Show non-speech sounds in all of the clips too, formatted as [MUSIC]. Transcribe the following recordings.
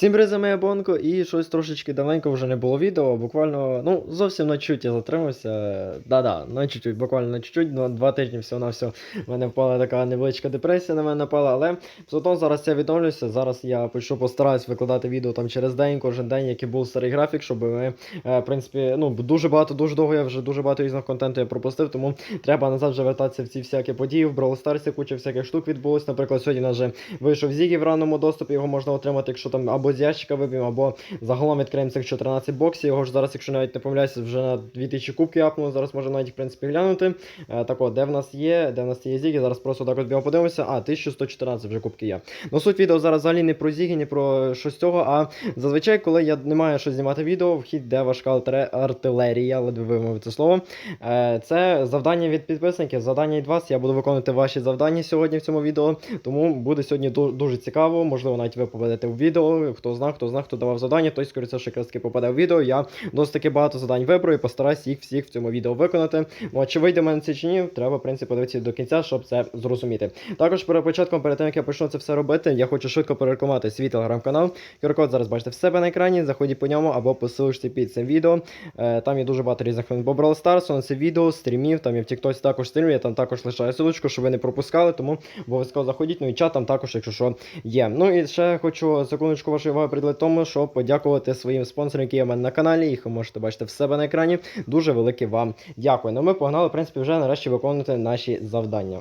Всім привіт, моя Бонко, і щось трошечки давненько вже не було відео. Буквально, ну, зовсім на чуть я затримався. Да-да, на чуть-чуть, буквально на чуть-чуть, на два тижні всього на все. В мене впала така невеличка депресія на мене напала, але одно зараз я відновлюся. Зараз я почну постараюсь викладати відео там через день, кожен день, який був старий графік, щоб ми, е, в принципі, ну, дуже багато, дуже довго я вже дуже багато різного контенту я пропустив, тому треба назад вже вертатися в ці всякі події. В Brawl Stars куча всяких штук відбулось. Наприклад, сьогодні вже вийшов Зігі в ранному доступі, його можна отримати, якщо там або з ящика виб'ємо, або загалом відкриємо цих 14 боксів. Його ж зараз, якщо навіть не помиляюся, вже на 2000 кубків апнули. Зараз можна навіть в принципі глянути. Е, так от, де в нас є, де в нас є Зігі, зараз просто так от бігом подивимося. А, 1114 вже кубки є. Ну суть відео зараз взагалі не про Зігі, не про щось цього, а зазвичай, коли я не маю що знімати відео, в хід де важка артилерія, ледве вимовив це слово. Е, Це завдання від підписників, завдання від вас. Я буду виконувати ваші завдання сьогодні в цьому відео. Тому буде сьогодні дуже цікаво. Можливо, навіть ви попадете в відео. Хто знає, хто знає, хто давав завдання, той скоріше що якраз таки попаде в відео. Я досить таки багато завдань вибрав і постараюсь їх всіх в цьому відео виконати. Ну, а чи вийде в мене це чи ні, треба, в принципі, подивитися до кінця, щоб це зрозуміти. Також перед початком, перед тим як я почну це все робити, я хочу швидко перерекламувати свій телеграм-канал. QR-код зараз бачите в себе на екрані. Заходіть по ньому або по під цим відео. Е, Там є дуже багато різних новин по Brawl Stars, це відео, стрімів, там я в TikTok також стрімлю, я там також лишаю ссылочку, щоб ви не пропускали, тому обов'язково заходіть. Ну і чат там також, якщо що, є. Ну і ще хочу секундочку вашої уваги приділити тому, щоб подякувати своїм спонсорам, які є в мене на каналі. Їх ви можете бачити в себе на екрані. Дуже велике вам дякую. Ну ми погнали, в принципі, вже нарешті виконувати наші завдання.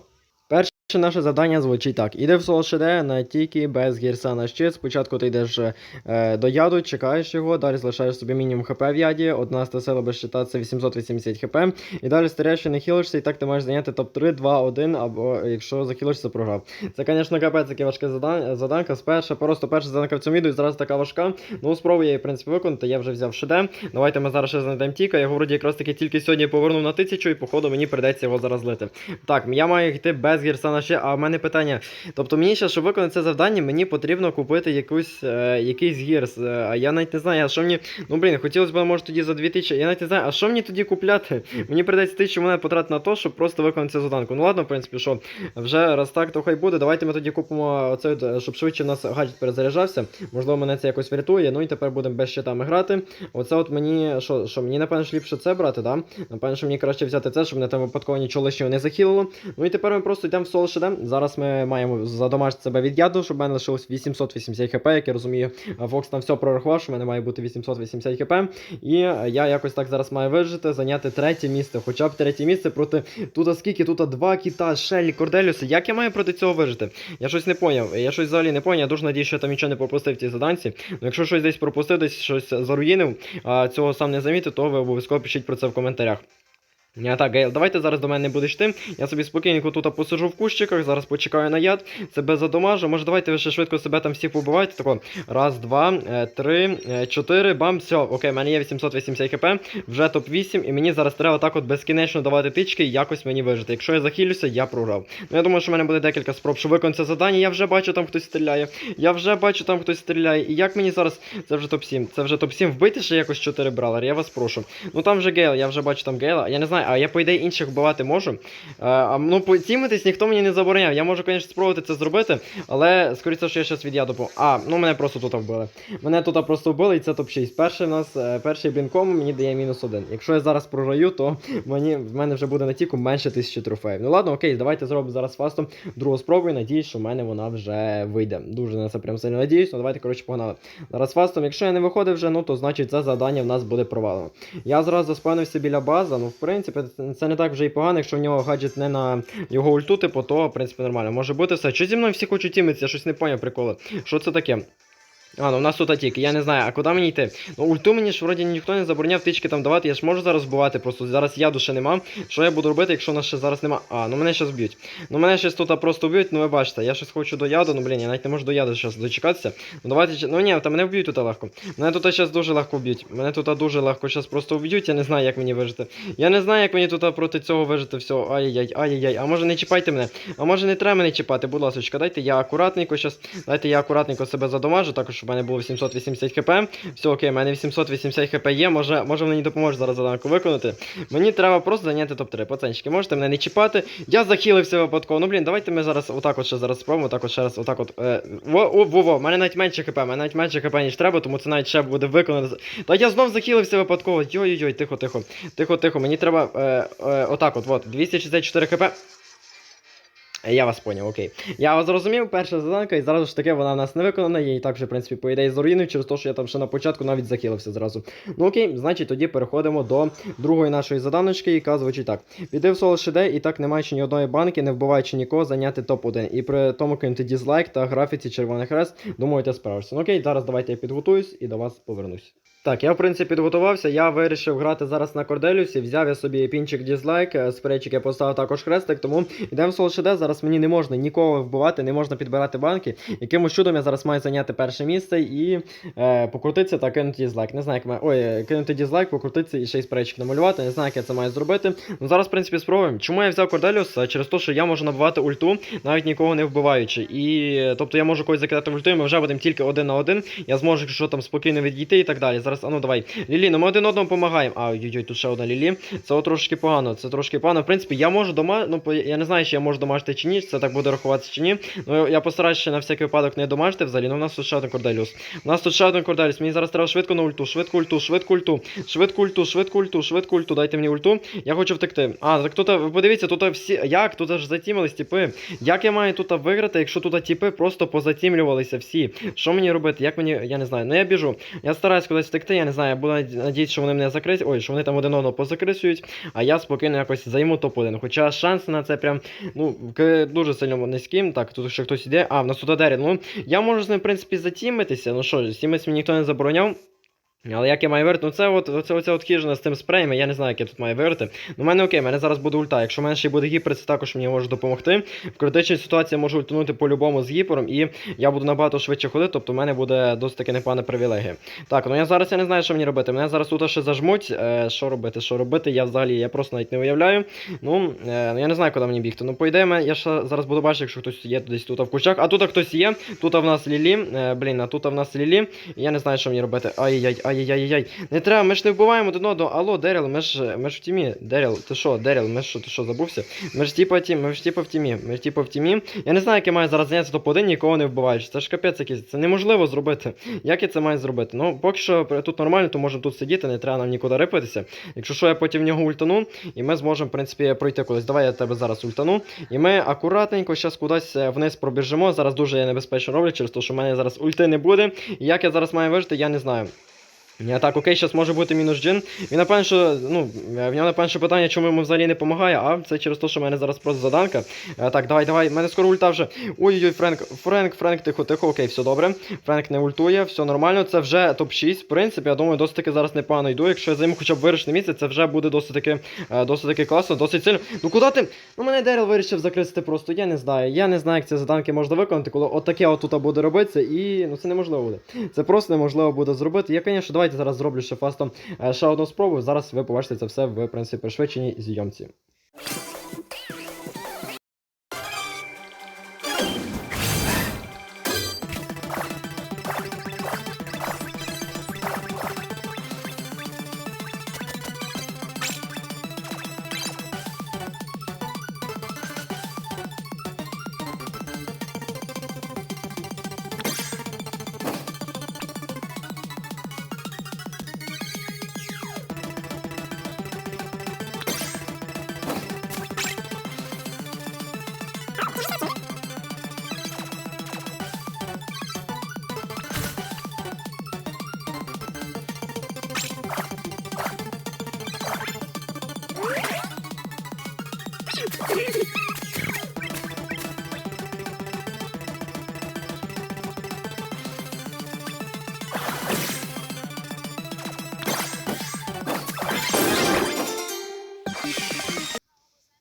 Перше наше завдання звучить так: іди в соло на тільки без гірса на щит. Спочатку ти йдеш е, до яду, чекаєш його, далі залишаєш собі мінімум хп в яді, одна сила без щита це 880 хп. І далі стріляєш і не хілишся, і так ти маєш зайняти топ-3, 2, 1, або якщо захилишся, програв. Це, звісно, капець, яке важке заданка. Сперша, просто перша заданка в цьому відео і зараз така важка. Ну, спробую я її, в принципі, виконати. Я вже взяв ШД. Давайте ми зараз ще знайдемо Тіка. Я його вроді якраз таки тільки сьогодні повернув на тисячу, і походу мені прийдеться його зараз лити. Так, я маю йти без гірса на ще, а в мене питання. Тобто мені ще, щоб виконати це завдання, мені потрібно купити якусь, е, якийсь гірс. Е, а я навіть не знаю, а що мені. Ну блін, хотілося б, може, тоді за 2000. Я навіть не знаю, а що мені тоді купляти? Мені прийдеться тисячу монет потратити на то, щоб просто виконати цю заданку. Ну ладно, в принципі, що вже раз так, то хай буде. Давайте ми тоді купимо оцей, щоб швидше у нас гаджет перезаряджався. Можливо, мене це якось врятує. Ну і тепер будемо без щитами грати. Оце от мені, що, що мені напевно ж ліпше це брати, да? Напевно, що мені краще взяти це, щоб мене там випадково нічого лишнього не захилило. Ну і тепер ми просто йдемо в соло ШД. Зараз ми маємо задомажити себе від яду, щоб в мене лишилось 880 хп, як я розумію. Фокс там все прорахував, що в мене має бути 880 хп. І я якось так зараз маю вижити, зайняти третє місце. Хоча б третє місце проти. Тут скільки? Тут два кіта, Шелі, Корделюси. Як я маю проти цього вижити? Я щось не поняв. Я щось взагалі не поняв. Я дуже надію, що я там нічого не пропустив в цій заданці. Ну, якщо щось десь пропустив, десь щось заруїнив, а цього сам не замітив, то ви обов'язково пишіть про це в коментарях. А так, Гейл, давайте зараз до мене не будеш ти. Я собі спокійненько тут посижу в кущиках, зараз почекаю на яд, себе задомажу. Може, давайте ви ще швидко себе там всіх побивайте. Тако, раз, два, е, три, е, чотири, бам, все, окей, в мене є 880 хп, вже топ-8, і мені зараз треба так от безкінечно давати тички і якось мені вижити. Якщо я захилюся, я програв. Ну я думаю, що в мене буде декілька спроб, щоб виконати це завдання. Я вже бачу, там хтось стріляє. Я вже бачу, там хтось стріляє. І як мені зараз. Це вже топ-7. Це вже топ-7. Вбити ще якось 4 бралери, я вас прошу. Ну там вже Гейл, я вже бачу там Гейла. Я не знаю, а я по ідеї інших вбивати можу. А, а, ну, потімитись ніхто мені не забороняв. Я можу, звісно, спробувати це зробити, але скоріше, що я зараз від яду по. А, ну мене просто тут вбили. Мене тут просто вбили, і це топ-6. Перший у нас, е, перший блінком мені дає мінус один. Якщо я зараз програю, то мені, в мене вже буде на тіку менше тисячі трофеїв. Ну ладно, окей, давайте зробимо зараз фастом другу спробу і надіюсь, що в мене вона вже вийде. Дуже на це прям сильно надіюсь. Ну давайте, коротше, погнали. Зараз фастом, якщо я не виходив вже, ну то значить це завдання в нас буде провалено. Я зразу заспавнився біля бази, ну в принципі, це не так вже і погано, якщо в нього гаджет не на його ульту, типу, то в принципі нормально. Може бути все. Що зі мною всі хочуть тімитися, я щось не поняв приколи. Що це таке? А, ну у нас тут атік, я не знаю, а куди мені йти? Ну ульту мені ж вроді ніхто не забороняв тички там давати, я ж можу зараз вбивати, просто зараз яду ще нема. Що я буду робити, якщо нас ще зараз нема. А, ну мене щас б'ють. Ну мене щас тут просто вб'ють, ну ви бачите, я щось хочу до яду, ну блін, я навіть не можу до яду зараз дочекатися. Ну давайте, ну ні, там мене вб'ють тут легко. Мене тут зараз дуже легко вб'ють. Мене тут дуже легко зараз просто вб'ють, я не знаю, як мені вижити. Я не знаю, як мені тут проти цього вижити. Все, ай-яй-яй, ай-яй, а може не чіпайте мене. А може не треба мене чіпати, будь ласка, дайте я акуратненько щас, дайте я акуратненько себе задомажу, також в мене було 780 хп. Все, окей, в мене 880 хп є. Може, може мені допоможе зараз заданку виконати. Мені треба просто зайняти топ-3. Пацанчики, можете мене не чіпати. Я захилився випадково. Ну блін, давайте ми зараз отак от ще зараз спробуємо. Отак от ще раз, отак от. Е, Во-во-во, в мене навіть менше хп, мене навіть менше хп, ніж треба, тому це навіть ще буде виконано. Та я знов захилився випадково. Йой-йой, тихо, тихо. Тихо, тихо. Мені треба. Е, е, отак от, от, 264 хп. Е, Я вас поняв, окей. Я вас зрозумів, перша заданка, і зразу ж таки вона в нас не виконана. Я її так вже, в принципі, по ідеї заруїнив, через те, що я там ще на початку навіть захилився зразу. Ну окей, значить тоді переходимо до другої нашої заданочки, яка звучить так. Піди в соло шиде, і так не маючи ні одної банки, не вбиваючи нікого, зайняти топ-1. І при тому кинути дізлайк та графіці червоний хрест. Думаю, ти справишся. Ну окей, зараз давайте я підготуюсь і до вас повернусь. Так, я в принципі підготувався, я вирішив грати зараз на Корделюсі, взяв я собі пінчик дізлайк, е, спрейчик я поставив також хрестик, тому йдемо в Солшеде, зараз мені не можна нікого вбивати, не можна підбирати банки. Якимось чудом я зараз маю зайняти перше місце і е, покрутитися та кинути дізлайк. Не знаю, як маю. Ой, е, кинути дізлайк, покрутитися і ще й спрейчик намалювати. Не знаю, як я це маю зробити. Ну зараз, в принципі, спробуємо. Чому я взяв Корделюс? Е, Через те, що я можу набивати ульту, навіть нікого не вбиваючи. І тобто я можу когось закидати ульту, і ми вже будемо тільки один на один. Я зможу, якщо там спокійно відійти і так далі. Зараз, а ну давай. Лілі, ну ми один одному допомагаємо. А, ой-ой, тут ще одна Лілі. Це трошки погано. Це трошки погано. В принципі, я можу дома. Ну, я не знаю, чи я можу домажити чи ні, це так буде рахуватися чи ні. Ну, я постараюся ще на всякий випадок не домажити взагалі. Ну, у нас тут ще один корделіус. У нас тут ще один корделіус. Мені зараз треба швидко на ульту, швидко ульту, швидко ульту, швидко ульту, швидко ульту, швидко ульту. Дайте мені ульту. Я хочу втекти. А, так тут, ви подивіться, тут всі. Як? Тут аж затімились тіпи. Як я маю тут виграти, якщо тут тіпи просто позатімлювалися всі? Що мені робити? Як мені. Я не знаю. Ну я біжу. Я стараюсь кудись втекти, я не знаю. Я буду наді- надіятися, що вони мене закрисять. Ой, що вони там один одного позакрисують, а я спокійно якось займу топ-1. Хоча шанси на це прям ну дуже сильно низьким. Так, тут ще хтось іде. А, в нас тут Дерін. Ну, я можу з ним, в принципі, затімитися. Ну що, стімитися мені ніхто не забороняв. Але як я маю вирити? Ну це от оце, оце от хижина з тим спреєм, я не знаю, як я тут маю вирити. Ну, в мене окей, в мене зараз буде ульта. Якщо в мене ще буде гіпер, це також мені може допомогти. В критичній ситуації я можу ультанути по-любому з гіпером, і я буду набагато швидше ходити, тобто в мене буде досить таки непогана привілегія. Так, ну я зараз я не знаю, що мені робити. Мене зараз тут ще зажмуть. Е, що робити, що робити? Я взагалі я просто навіть не уявляю. Ну, е, ну, я не знаю, куди мені бігти. Ну, по ідеї, я ще зараз буду бачити, якщо хтось є десь тут в кущах. А тут хтось є. Тут в нас Лілі. Е, блін, а тут в нас Лілі. Я не знаю, що мені робити. Ай-яй, ай-яй-яй-яй. Не треба, ми ж не вбиваємо один одного. Алло, Деріл, ми ж ми ж в тімі. Деріл, ти що, Деріл, ми ж ти що, забувся? Ми ж типа тім, ми ж типа в тімі. Ми ж типа в тімі. Я не знаю, як я маю зараз зайнятися топ-1, нікого не вбиваючи. Це ж капець якийсь. Це неможливо зробити. Як я це маю зробити? Ну, поки що тут нормально, то можемо тут сидіти, не треба нам нікуди рипатися. Якщо що, я потім в нього ультану, і ми зможемо, в принципі, пройти кудись. Давай я тебе зараз ультану. І ми акуратненько зараз кудись е, вниз пробіжимо. Зараз дуже я небезпечно роблю, через те, що в мене зараз ульти не буде. І як я зараз маю вижити, я не знаю. Я так, окей, зараз може бути мінус джин. Він напевно, що, ну, в нього напевно, що питання, чому йому взагалі не допомагає, а це через те, що в мене зараз просто заданка. Е, так, давай, давай, в мене скоро ульта вже. Ой-ой-ой, Френк, Френк, Френк, тихо, тихо, окей, все добре. Френк не ультує, все нормально. Це вже топ-6. В принципі, я думаю, досить таки зараз непогано йду. Якщо я займу хоча б вирішне місце, це вже буде досить таки, е, досить таки класно, досить сильно. Ну куди ти? Ну мене Дерел вирішив закрити просто. Я не знаю. Я не знаю, як ці заданки можна виконати, коли отаке отут буде робитися, і ну це неможливо буде. Це просто неможливо буде зробити. Я, звісно, давайте зараз зроблю ще фастом е, ще одну спробу. Зараз ви побачите це все в принципі пришвидшеній зйомці.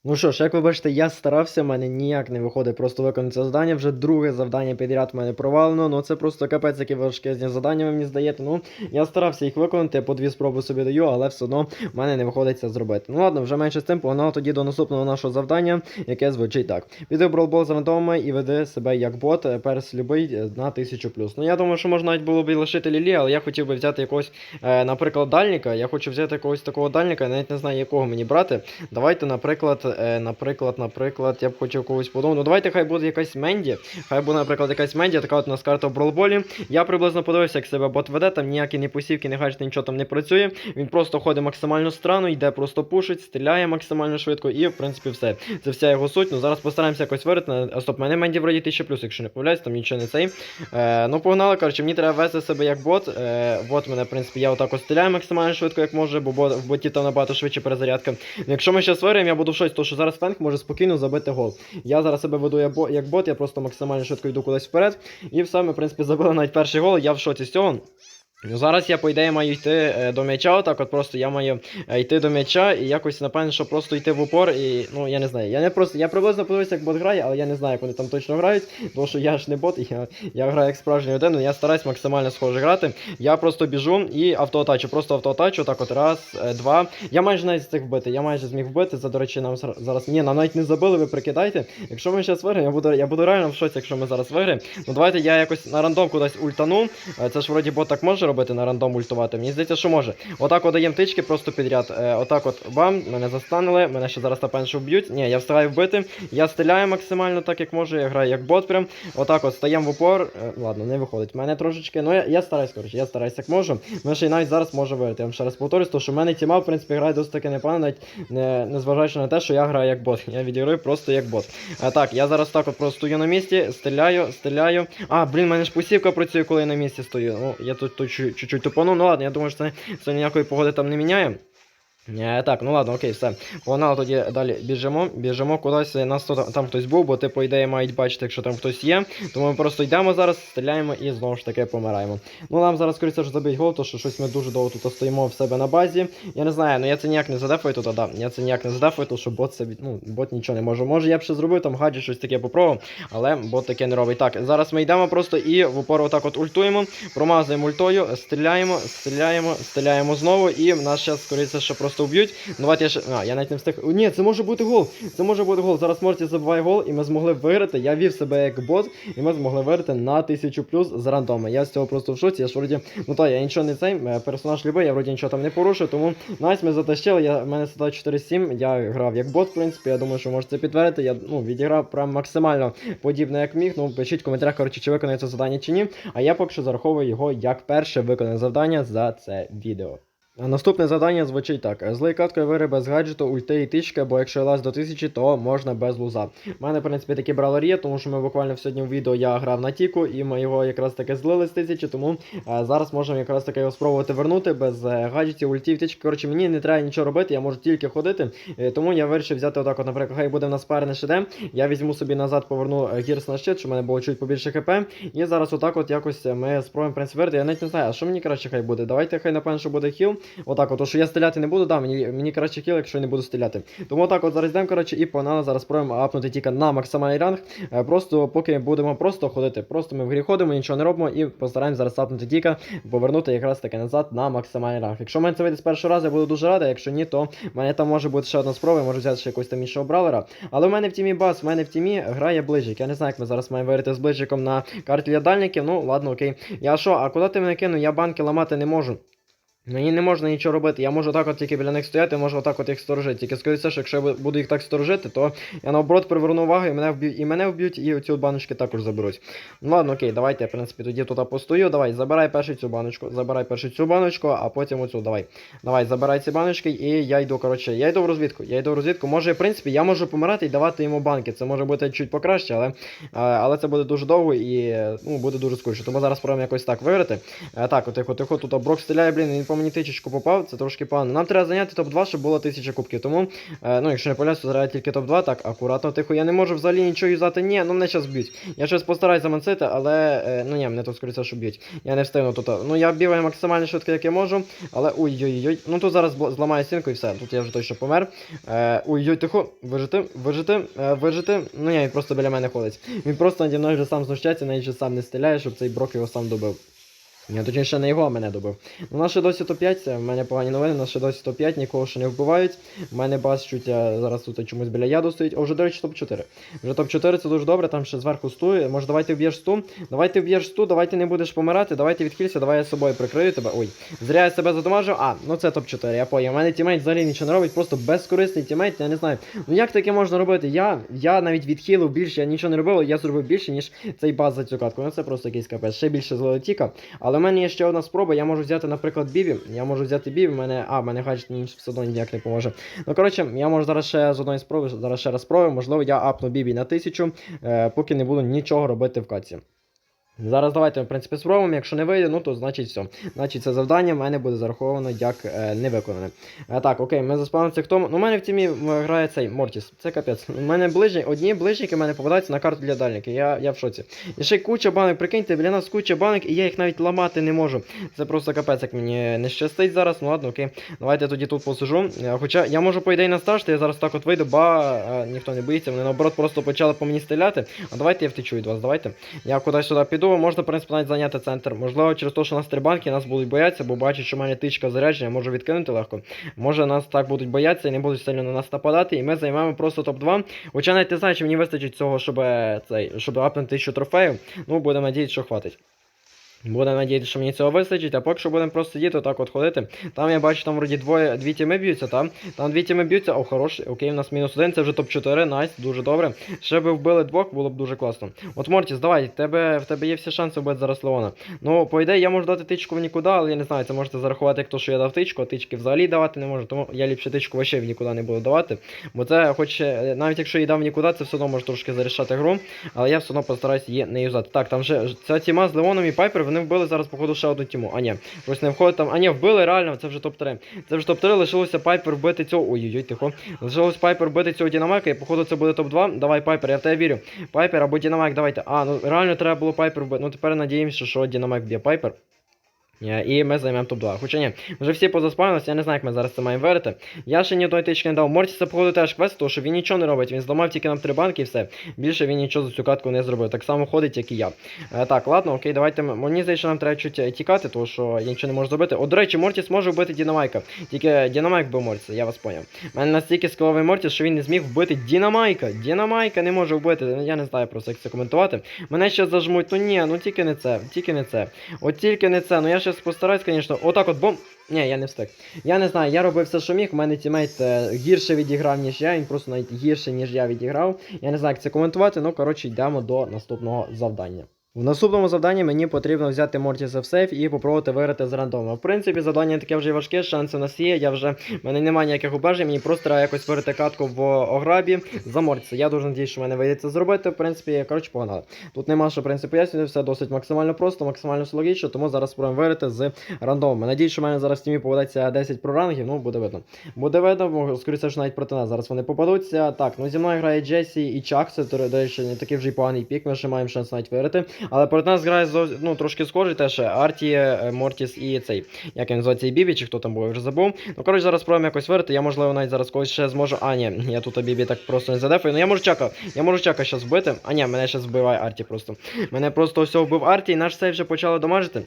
Ну що ж, як ви бачите, я старався, в мене ніяк не виходить просто виконати це завдання. Вже друге завдання підряд в мене провалено. Ну це просто капець, яке важкезні завдання, ви мені здаєте. Ну, я старався їх виконати, по дві спроби собі даю, але все одно в мене не виходить це зробити. Ну ладно, вже менше з тим, погнали тоді до наступного нашого завдання, яке звучить так. Піди бролбол з рандомами і веди себе як бот, е, перс любий е, на 1000 Ну я думаю, що можна навіть було б і лишити Лілі, але я хотів би взяти якогось, е, наприклад, дальника. Я хочу взяти якогось такого дальника, я навіть не знаю, якого мені брати. Давайте, наприклад, наприклад, наприклад, я б хотів когось подумати. Ну давайте хай буде якась Менді. Хай буде, наприклад, якась Менді, така от у нас карта в бролболі. Я приблизно подивився, як себе бот веде, там ніякі ні посівки, ні гаджети, нічого там не працює. Він просто ходить максимально странно, йде просто пушить, стріляє максимально швидко і, в принципі, все. Це вся його суть. Ну зараз постараємося якось вирити. А стоп, мене Менді вроді 1000 плюс, якщо не помиляюсь, там нічого не цей. Е, ну погнали, коротше, мені треба вести себе як бот. Е, бот мене, в принципі, я отак от стріляю максимально швидко, як можу, бо бот, в боті там набагато швидше перезарядка. Ну, Якщо ми зараз виграємо, я буду в щось, то що зараз Фенк може спокійно забити гол. Я зараз себе веду як бот, я просто максимально швидко йду кудись вперед. І ми, в принципі, забили навіть перший гол, я в шоці з цього. Ну, зараз я, по ідеї, маю йти е, до м'яча, отак от просто я маю е, йти до м'яча і якось, напевно, що просто йти в упор і, ну, я не знаю. Я не просто, я приблизно подивився, як бот грає, але я не знаю, як вони там точно грають, тому що я ж не бот, я, я граю як справжній один, ну я стараюсь максимально схоже грати. Я просто біжу і автоатачу, просто автоатачу, так от раз, е, два. Я майже навіть встиг вбити, я майже зміг вбити, це, до речі, нам зараз, ні, нам навіть не забили, ви прикидайте. Якщо ми зараз виграємо, я буду, я буду реально в шоці, якщо ми зараз виграємо. Ну давайте я якось на рандом кудись ультану, це ж вроді бот так може робити на рандом ультувати. Мені здається, що може. Отак от даємо тички просто підряд. Е, отак от бам, мене застанили, мене ще зараз напевно, що вб'ють. Ні, я встигаю вбити. Я стріляю максимально так, як можу, я граю як бот прям. Отак от стаємо в упор. Е, ладно, не виходить. Мене трошечки. Ну я, я стараюсь, коротше, я стараюсь як можу. Мене ще й навіть зараз може виграти. Я вам ще раз повторюсь, тому що в мене тіма, в принципі, грає досить таки непогано, навіть не, незважаючи на те, що я граю як бот. Я відіграю просто як бот. А, так, я зараз так от просто стою на місці, стріляю, стріляю. А, блін, мене ж посівка працює, коли я на місці стою. Ну, я тут, тут чуть-чуть тупану. Ну ладно, я думаю, що це, це ніякої погоди там не міняє. Е, так, ну ладно, окей, все. Погнали тоді далі біжимо, біжимо кудись. Нас тут там хтось був, бо ти, по ідеї, мають бачити, якщо там хтось є. Тому ми просто йдемо зараз, стріляємо і знову ж таки помираємо. Ну нам зараз скоріше ж забить гол, то що щось ми дуже довго тут стоїмо в себе на базі. Я не знаю, ну я це ніяк не задефую тут, да. Я це ніяк не задефую, тому що бот це ну, бот нічого не може. Може я б ще зробив там гаджет, щось таке попробував, але бот таке не робить. Так, зараз ми йдемо просто і в упор отак от ультуємо, промазуємо ультою, стріляємо, стріляємо, стріляємо знову, і в нас зараз скоріше ще просто вб'ють. Ну, Давайте я ще. А, я навіть не встиг. Ні, це може бути гол. Це може бути гол. Зараз Морті забиває гол, і ми змогли виграти. Я вів себе як бот, і ми змогли виграти на 1000 плюс з рандоми. Я з цього просто в шоці. Я ж вроді, ну та я нічого не цей, е, персонаж любий, я вроді нічого там не порушив, тому навіть ми затащили. Я, в мене стало 4-7, я грав як бот, в принципі. Я думаю, що можете це підтвердити. Я ну, відіграв прям максимально подібно, як міг. Ну, пишіть в коментарях, коротше, чи виконаю це завдання чи ні. А я поки що зараховую його як перше виконане завдання за це відео. А Наступне завдання звучить так: злий каткою вири без гаджету, ульти і тички, бо якщо лаз до 1000, то можна без луза. У мене, в принципі, такі бралер є, тому що ми буквально сьогодні в відео я грав на тіку, і ми його якраз таки злили з 1000, тому е, зараз можемо якраз таки його спробувати вернути без е, гаджетів, ультів, тички. Коротше, мені не треба нічого робити, я можу тільки ходити. Е, тому я вирішив взяти отак, от, наприклад, хай буде в нас парне ШД. Я візьму собі назад, поверну гірс на щит, щоб в мене було чуть побільше хп. І зараз отак от якось ми спробуємо в принципі вирити. Я навіть не знаю, а що мені краще хай буде. Давайте хай напевно, що буде хіл. Отак, от, що я стріляти не буду, да, мені, мені краще хіл, якщо я не буду стріляти. Тому отак от зараз йдемо, коротше, і погнали, зараз спробуємо апнути тільки на максимальний ранг. Е, Просто поки будемо просто ходити. Просто ми в грі ходимо, нічого не робимо і постараємось зараз апнути тільки, повернути якраз таки назад на максимальний ранг. Якщо мене це вийде з першого разу, я буду дуже радий, якщо ні, то в мене там може бути ще одна спроба, я можу взяти ще якогось там іншого бравлера. Але в мене в тімі бас, в мене в тімі грає ближик. Я не знаю, як ми зараз маємо вирити з ближиком на карті для дальників. Ну, ладно, окей. Я що, а куди ти мене кину? Я банки ламати не можу. Мені не можна нічого робити, я можу так от тільки біля них стояти, можу отак от їх сторожити. Тільки скоріше, що якщо я буду їх так сторожити, то я наоборот приверну увагу і мене вб'ють, і мене вб'ють, і оці баночки також заберуть. Ну ладно, окей, давайте, в принципі, тоді тут постою. Давай, забирай першу цю баночку, забирай першу цю баночку, а потім оцю. Давай. Давай, забирай ці баночки, і я йду, коротше, я йду в розвідку. Я йду в розвідку. Може, в принципі, я можу помирати і давати йому банки. Це може бути чуть покраще, але, але це буде дуже довго і ну, буде дуже скучно. Тому зараз спробуємо якось так виграти. Так, от тихо, тут Брок стріляє, блін, він мені тичечку попав, це трошки погано. Нам треба зайняти топ-2, щоб було 1000 кубків. Тому, е, ну, якщо не помиляюсь, то зараз тільки топ-2, так, акуратно, тихо. Я не можу взагалі нічого юзати. Ні, ну мене зараз б'ють. Я щось постараюсь замансити, але. Е, ну ні, мене тут скоріше, що б'ють. Я не встигну тут. Ну я бігаю максимально швидко, як я можу. Але ой-ой-ой. Ну тут зараз зламаю стінку і все. Тут я вже точно помер. Е, ой-ой, тихо, вижити, вижити, е, вижити. Ну ні, він просто біля мене ходить. Він просто наді мною вже сам знущається, навіть вже сам не стріляє, щоб цей брок його сам добив. Ні, точніше не його, а мене добив. Ну, наші досі топ-5, в мене погані новини, наші досі топ-5, нікого ще не вбивають. У мене бас чуть а, зараз тут чомусь біля яду стоїть. О, вже, до речі, топ-4. Вже топ-4 це дуже добре, там ще зверху сту. Може, давай ти вб'єш сту? Давай ти вб'єш сту, давай ти не будеш помирати, давай ти відхилься, давай я собою прикрию тебе. Ой, зря я себе задомажив. А, ну це топ-4, я поняв. У мене тімейт взагалі нічого не робить, просто безкорисний тімейт, я не знаю. Ну як таке можна робити? Я, я навіть відхилив більше, я нічого не робив, я зробив більше, ніж цей баз за цю катку. Ну це просто якийсь капець. Ще більше золотіка. Але в мене є ще одна спроба. Я можу взяти, наприклад, Бібі. Я можу взяти Бібі, мене. А, в мене гаджет мені все одно ніяк не поможе. Ну, коротше, я можу зараз ще з одної спроби, зараз ще раз спробую. Можливо, я апну Бібі на тисячу, е, поки не буду нічого робити в катці. Зараз давайте, в принципі, спробуємо. Якщо не вийде, ну то значить все. Значить, це завдання в мене буде зараховано як е, не виконане. Е, так, окей, ми заспавнимося хто. Ну, у мене в тімі е, грає цей Мортіс. Це капець. У мене ближні, одні ближніки в мене попадаються на карту для дальники. Я, я в шоці. І ще куча банок, прикиньте, біля нас куча банок, і я їх навіть ламати не можу. Це просто капець, як мені не щастить зараз. Ну ладно, окей. Давайте я тоді тут посижу. Е, Хоча я можу, по ідеї, настажити, я зараз так от вийду, ба е, ніхто не боїться. Вони наоборот просто почали по мені стріляти. А давайте я втечу від вас, давайте. Я кудись сюди піду, можна, в принципі, навіть зайняти центр. Можливо, через те, що у нас три банки, нас будуть боятися, бо бачать, що в мене тичка зарядження, можу відкинути легко. Може нас так будуть боятися і не будуть сильно на нас нападати, і ми займаємо просто топ-2. Хоча навіть не знаю, чи мені вистачить цього, щоб е, цей, щоб апнути тисячу трофеїв. Ну, будемо надіятися, що хватить. Будемо надіятися, що мені цього вистачить, а поки що будемо просто сидіти, отак от ходити. Там я бачу, там вроді двоє, дві тіми б'ються, там. Там дві тіми б'ються, о, хорош, окей, у нас мінус один, це вже топ-4, найс, дуже добре. Ще би вбили двох, було б дуже класно. От Мортіс, давай, в тебе, в тебе є всі шанси вбити зараз Леона. Ну, по ідеї, я можу дати тичку в нікуди, але я не знаю, це можете зарахувати як то, що я дав тичку, а тички взагалі давати не можу, тому я ліпше тичку вообще в нікуди не буду давати. Бо це, хоч, е, навіть якщо її дав в нікуди, це все одно може трошки зарішати гру, але я все одно постараюся її не юзати. Так, там вже ця тіма з Леоном і Пайпер, вони вбили зараз, походу, ще одну тіму. А ні, ось не входить там. А ні, вбили реально, це вже топ-3. Це вже топ-3, лишилося Пайпер вбити цього. Ой-ой-ой, тихо. Лишилось Пайпер вбити цього Дінамайка, і походу це буде топ-2. Давай, Пайпер, я в тебе вірю. Пайпер або Дінамайк, давайте. А, ну реально треба було Пайпер вбити. Ну тепер надіємося, що Дінамайк б'є Пайпер. Е, І ми займемо топ-2. Хоча ні, вже всі позаспавнилися, я не знаю, як ми зараз це маємо вирити. Я ще ні одної тички не дав. Мортіса, походу, теж квест, тому що він нічого не робить. Він зламав тільки нам три банки і все. Більше він нічого за цю катку не зробив. Так само ходить, як і я. Е, так, ладно, окей, давайте. Мені здається, нам треба чуть е, тікати, тому що я нічого не можу зробити. О, до речі, Мортіс може вбити Дінамайка. Тільки Дінамайк бив Мортіса, я вас поняв. У мене настільки скіловий Мортіс, що він не зміг вбити Дінамайка. Дінамайка не може вбити. Я не знаю просто, як це коментувати. Мене ще зажмуть. Ну ні, ну тільки не це, тільки не це. От тільки не це. Ну я ще постараюсь, звісно. Отак от бом. Ні, я не встиг. Я не знаю, я робив все, що міг. У мене тімейт е, гірше відіграв, ніж я. Він просто навіть гірше, ніж я відіграв. Я не знаю, як це коментувати, ну коротше, йдемо до наступного завдання. В наступному завданні мені потрібно взяти Мортіса в сейф і попробувати виграти з рандома. В принципі, завдання таке вже важке, шанси у нас є. Я вже в мене немає ніяких обмежень, мені просто треба якось виграти катку в ограбі за Мортіса. Я дуже надіюсь, що мене вийде це зробити. В принципі, коротше, погнали. Тут нема що в принципі пояснювати, все досить максимально просто, максимально логічно, тому зараз спробуємо виграти з рандомом. Надіюсь, що в мене зараз в тімі попадеться 10 прорангів, ну буде видно. Буде видно, скоріше ж навіть проти нас зараз вони попадуться. Так, ну зі мною грає Джесі і Чак, це, до речі, не такий вже й поганий пік, ми ще маємо шанс навіть виграти. Але проти нас грає ну, трошки схожий теж Арті, е, Мортіс і цей, як він називається, і Бібі, чи хто там був, я вже забув. Ну, коротше, зараз спробуємо якось вирити. Я, можливо, навіть зараз когось ще зможу. А, ні, я тут Бібі так просто не задефаю. Ну я можу чака. Я можу чака зараз вбити. А ні, мене ще збиває Арті просто. Мене просто все вбив Арті, і наш сейф вже почали домажити.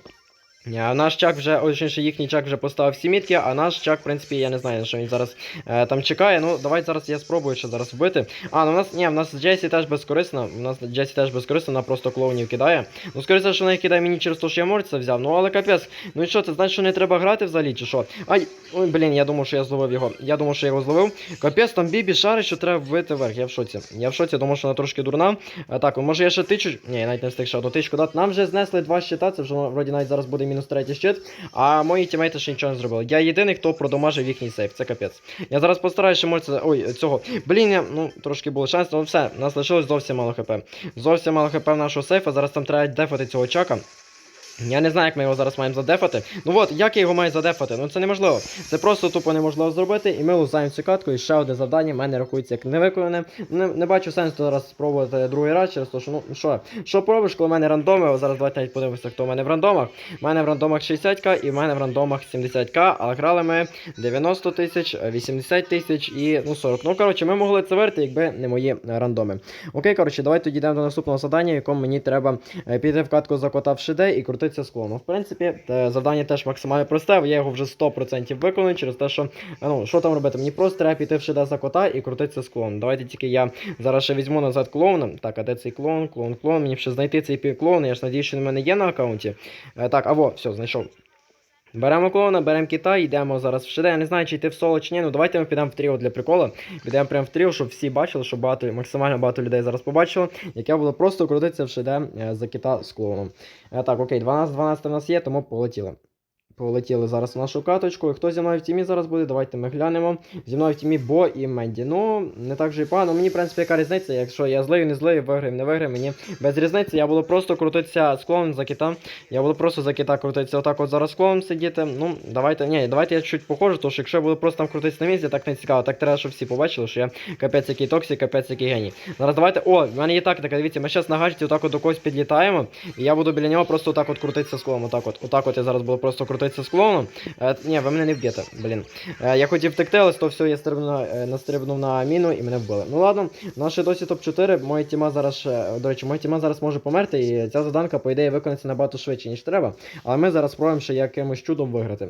А наш чак вже, точніше, їхній чак вже поставив всі мітки, а наш чак, в принципі, я не знаю, що він зараз е, там чекає. Ну, давай зараз я спробую ще зараз вбити. А, ну у нас, ні, в нас Джесі теж безкорисно. У нас Джесі теж безкорисно, вона просто клоунів кидає. Ну, скоріше, що вона їх кидає мені через те, що я Мортіса взяв. Ну, але капець. Ну і що, це значить, що не треба грати взагалі, чи що? Ай, ой, блін, я думав, що я зловив його. Я думав, що я його зловив. Капець, там Бібі шарить, що треба вбити вверх. Я в шоці. Я в шоці, думав, що вона трошки дурна. А, так, може я ще тичу. Ні, навіть не встиг ще одну тичку дати. Нам вже знесли два щита, це вже вроді навіть зараз буде мінус третій щит. А мої тімейти ще нічого не зробили. Я єдиний, хто продамажив їхній сейф, це капець. Я зараз постараюся морця. Ой, цього. Блін, ну трошки було шанс, але все, нас лишилось зовсім мало хп. Зовсім мало хп в нашого сейфа. Зараз там треба дефати цього чака. Я не знаю, як ми його зараз маємо задефати. Ну от, як я його маю задефати? Ну це неможливо. Це просто тупо неможливо зробити, і ми лузаємо цю катку, і ще одне завдання в мене рахується як невиконане. Не, не бачу сенсу зараз спробувати другий раз через те, що ну що, що пробиш, коли в мене рандоми, зараз давайте навіть подивимося, хто в мене в рандомах. У мене в рандомах 60к і в мене в рандомах 70к, але грали ми 90 тисяч, 80 тисяч і ну 40. Ну коротше, ми могли це верти, якби не мої е, рандоми. Окей, коротше, давайте тоді йдемо до наступного завдання, якому мені треба е, піти в катку за кота в шиде і крутитися склону. В принципі, завдання теж максимально просте, я його вже 100% виконую через те, що ну, що там робити? Мені просто треба піти в шиде за кота і крутитися склон. Давайте тільки я зараз ще візьму назад клоуна. Так, а де цей клоун? Клоун, клоун. Мені ще знайти цей клоун. Я ж надію, що він в мене є на аккаунті. Е, так, або все, знайшов. Беремо клоуна, беремо кита, йдемо зараз в ШД. Я не знаю, чи йти в соло чи ні. Ну давайте ми підемо в тріо для приколу. Підемо прямо в тріо, щоб всі бачили, щоб багато, максимально багато людей зараз побачило, яке було просто крутитися в шиде е, за кита з клоуном. Е, так, окей, 12-12 в нас є, тому полетіли. Полетіли зараз в нашу каточку. Хто зі мною в тімі зараз буде? Давайте ми глянемо. Зі мною в тімі Бо і Менді. Ну, не так же і погано. Мені, в принципі, яка різниця, якщо я злий, не злий, виграю, не виграю, мені без різниці. Я буду просто крутитися з клоуном за кита. Я буду просто за кита крутитися отак от зараз з клоуном сидіти. Ну, давайте, ні, давайте я чуть похожу, тому що якщо я буду просто там крутитися на місці, так не цікаво. Так треба, щоб всі побачили, що я капець який токсик, капець який геній. Зараз давайте. О, в мене є тактика, дивіться, ми зараз на гаджеті отак от до когось підлітаємо, і я буду біля нього просто отак от крутитися з клоуном. Отак от, отак от я зараз буду просто крутитися з клоуном. Е, ні, ви мене не вб'єте, блін. Е, я хотів втекти, але з того я стрибну, е, настрибнув на міну і мене вбили. Ну ладно, наше досі топ-4. Моя тіма зараз до речі, моя тіма зараз може померти, і ця заданка, по ідеї, виконається набагато швидше, ніж треба. Але ми зараз спробуємо ще якимось чудом виграти.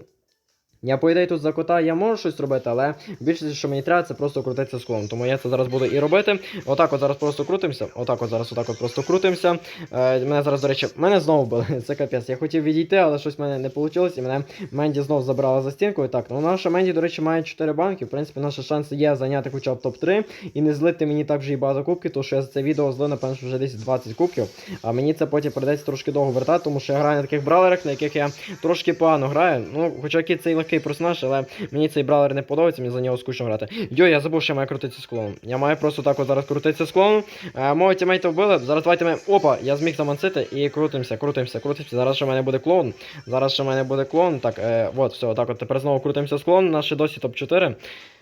Я, по ідеї, тут за кота я можу щось робити, але більше, що мені треба, це просто крутитися з клоном. Тому я це зараз буду і робити. Отак от зараз просто крутимося. Отак от зараз отак от просто крутимося. Е, мене зараз, до речі, мене знову били. [LAUGHS] Це капець. Я хотів відійти, але щось в мене не вийшло, і мене Менді знову забрала за стінкою. Так, ну наша Менді, до речі, має 4 банки. В принципі, наші шанси є зайняти хоча б топ-3 і не злити мені так вже і багато кубків, тому що я за це відео злив, напевно, вже десь 20 кубків. А мені це потім придеться трошки довго вертати, тому що я граю на таких бралерах, на яких я трошки погано граю. Ну, хоча цей легкий персонаж, але мені цей бралер не подобається, мені за нього скучно грати. Йо, я забув, що я маю крутитися з клоном. Я маю просто так от зараз крутитися з клоном. Е, мого тімейта вбили. Зараз давайте ми. Опа, я зміг замансити і крутимося, крутимося, крутимося. Зараз ще в мене буде клоун. Зараз ще в мене буде клоун. Так, е, от, все, так от тепер знову крутимося з клоном. Наш ще досі топ-4.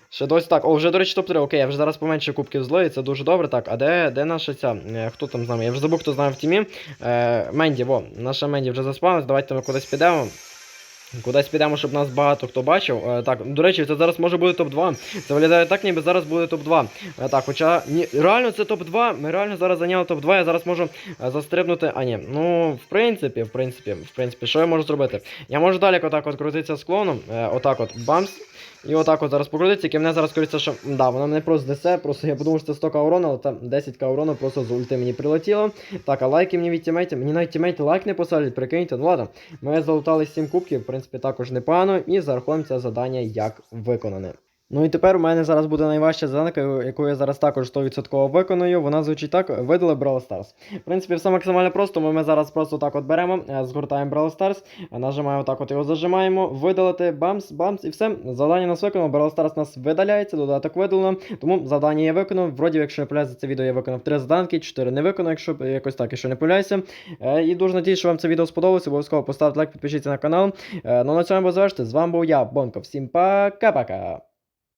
Ще досі так. О, вже, до речі, топ-3. Окей, я вже зараз поменше кубків злої, це дуже добре. Так, а де, де наша ця? Е, хто там з нами? Я вже забув, хто з нами в тімі. Е, Менді, во, наша Менді вже заспалась. Давайте ми кудись підемо. Кудись підемо, щоб нас багато хто бачив. Е, так, до речі, це зараз може бути топ-2. Це виглядає так, ніби зараз буде топ-2. Е, так, хоча ні, реально це топ-2. Ми реально зараз зайняли топ-2. Я зараз можу е, застрибнути. А ні, ну в принципі, в принципі, в принципі, що я можу зробити? Я можу далі отак от крутитися склоном. Отак от бамс. І отак от зараз покрутиться, яке мене зараз користується, що да, вона мене просто десе, просто я подумав, що це 100 урона, але там 10 урона просто з ульти мені прилетіло. Так, а лайки мені від тімейтів. Мені навіть тімейти лайк не посадять, прикиньте. Ну ладно, ми залутали 7 кубків, в принципі, також непогано, і зарахуємо це завдання як виконане. Ну і тепер у мене зараз буде найважча заданка, яку я зараз також 100% виконую. Вона звучить так: видали Brawl Stars. В принципі, все максимально просто. Ми, ми зараз просто так от беремо, е, згортаємо Brawl Stars, нажимаємо так, от його зажимаємо, видалити, бамс, бамс, і все. Завдання нас виконано. Brawl Stars нас видаляється, додаток видалено. Тому завдання я виконав. Вроді, якщо не за це відео я виконав 3 заданки, 4 не виконав, якщо якось так, якщо не помиляюся. Е, І дуже надіюсь, що вам це відео сподобалося. Обов'язково поставте лайк, підпишіться на канал. Е, Ну на цьому завершити. З вами був я, Бонко. Всім пока-пока.